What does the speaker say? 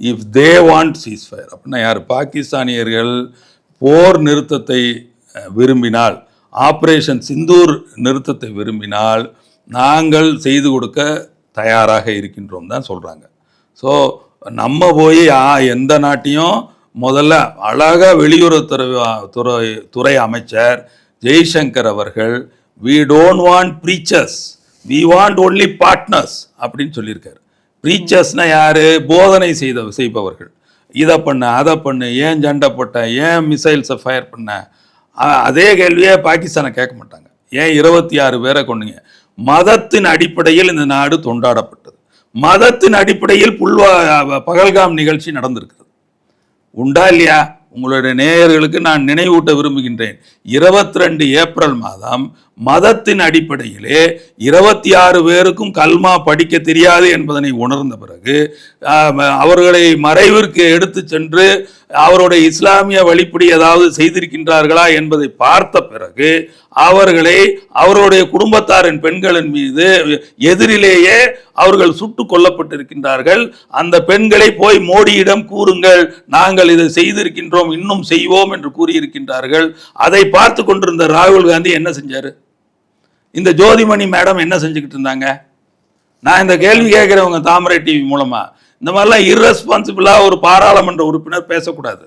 If they want ceasefire அப்படின்னா யார்? பாகிஸ்தானியர்கள் போர் நிறுத்தத்தை விரும்பினால் ஆப்ரேஷன் சிந்தூர் நிறுத்தத்தை விரும்பினால் நாங்கள் செய்து கொடுக்க தயாராக இருக்கின்றோம் தான் சொல்கிறாங்க ஸோ நம்ம போய் எந்த நாட்டையும் முதல்ல அழகாக வெளியுறவுத்துறை துறை துறை அமைச்சர் ஜெய்சங்கர் அவர்கள் we don't want preachers we want only partners அப்படின்னு சொல்லியிருக்காரு. ப்ரீச்சர்ஸ்னா யாரு? போதனை செய்த செய்பவர்கள். இதை பண்ண அதை பண்ணு ஏன் சண்டை போட்ட ஏன் மிசைல்ஸை ஃபயர் பண்ண? அதே கேள்வியே பாகிஸ்தானை கேட்க மாட்டாங்க. ஏன் இருபத்தி ஆறு பேரை கொண்டுங்க மதத்தின் அடிப்படையில் இந்த நாடு தொண்டாடப்பட்டது. மதத்தின் அடிப்படையில் புல்வா பகல்காம் நிகழ்ச்சி நடந்திருக்கிறது. உண்டா இல்லையா? உங்களுடைய நேயர்களுக்கு நான் நினைவூட்ட விரும்புகின்றேன். இருபத்தி ரெண்டு ஏப்ரல் மாதம் மதத்தின் அடிப்படையிலே இருபத்தி ஆறு பேருக்கும் கல்மா படிக்க தெரியாது என்பதனை உணர்ந்த பிறகு அவர்களை மறைவிற்கு எடுத்து சென்று அவருடைய இஸ்லாமிய வழிப்படி ஏதாவது செய்திருக்கின்றார்களா என்பதை பார்த்த பிறகு அவர்களை அவருடைய குடும்பத்தாரின் பெண்களின் மீது எதிரிலேயே அவர்கள் சுட்டு கொல்லப்பட்டிருக்கின்றார்கள். அந்த பெண்களை போய் மோடியிடம் கூறுங்கள் நாங்கள் இதை செய்திருக்கின்றோம் இன்னும் செய்வோம் என்று கூறியிருக்கின்றார்கள். அதை பார்த்து கொண்டிருந்த ராகுல் காந்தி என்ன செஞ்சார்? இந்த ஜோதிமணி மேடம் என்ன செஞ்சுக்கிட்டு இருந்தாங்க? நான் இந்த கேள்வி கேட்குறவங்க தாமரை டிவி மூலமாக இந்த மாதிரிலாம் இர்ரெஸ்பான்சிபிளாக ஒரு பாராளுமன்ற உறுப்பினர் பேசக்கூடாது.